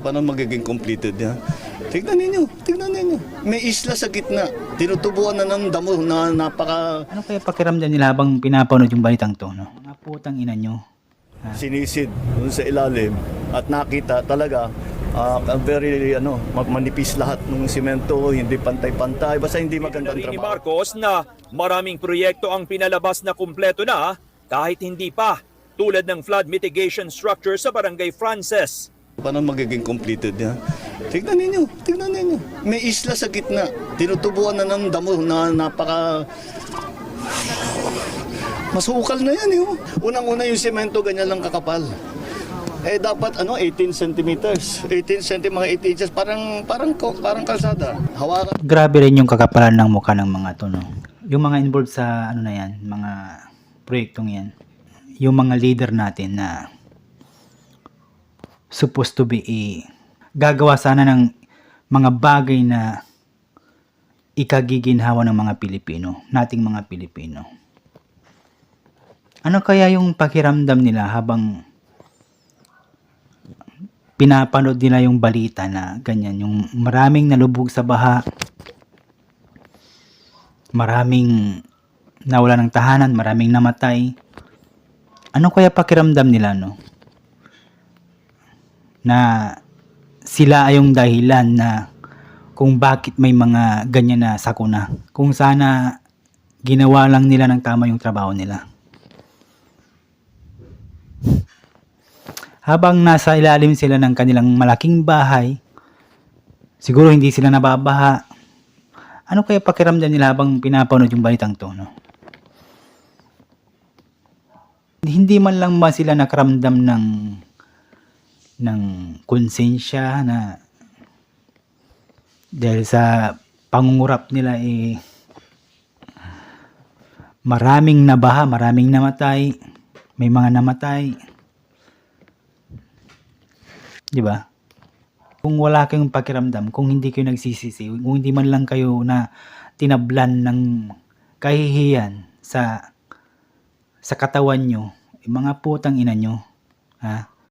Paano magiging completed yan? Tignan ninyo, tignan ninyo. May isla sa gitna. Tinutubuan na ng damo na napaka Ano kaya pakiramdam nila habang pinapanood yung balitang to, no? Mga putang ina nyo. sinisid dun sa ilalim at nakita talaga ah, very ano ma- manipis lahat ng simento hindi pantay-pantay basta hindi magandang rin ni trabaho Marcos na maraming proyekto ang pinalabas na kumpleto na kahit hindi pa, tulad ng flood mitigation structure sa Barangay Frances. Paano magiging completed yan tignan ninyo tignan ninyo may isla sa gitna tinutubuan na ng damo na napaka masukal na yan eh. oh. unang-una yung simento ganyan lang kakapal eh dapat ano 18 centimeters 18 cm mga 8 inches parang parang parang kalsada hawakan Grabe rin yung kakapalan ng mukha ng mga to, no? Yung mga involved sa, ano na yan, mga proyektong yan. Yung mga leader natin na supposed to be eh, gagawa sana ng mga bagay na ikagiginhawa ng mga Pilipino, nating mga Pilipino. Ano kaya yung pakiramdam nila habang pinapanood nila yung balita na ganyan, yung maraming nalubog sa baha, maraming nawala ng tahanan, maraming namatay. Ano kaya pakiramdam nila, no? Na sila ay yung dahilan na kung bakit may mga ganyan na sakuna. Kung sana ginawa lang nila ng tama yung trabaho nila. Habang nasa ilalim sila ng kanilang malaking bahay, siguro hindi sila nababaha. Ano kaya pakiramdam nila habang pinapanood yung balitang to, no? Hindi man lang ba sila nakaramdam ng ng konsensya na dahil sa pangungurap nila eh maraming nabaha, maraming namatay, may mga namatay. 'Di ba? Kung wala kayong pakiramdam, kung hindi kayo nagsisisi, kung hindi man lang kayo na tinablan ng kahihiyan sa sa katawan nyo, mga putang ina nyo, ha?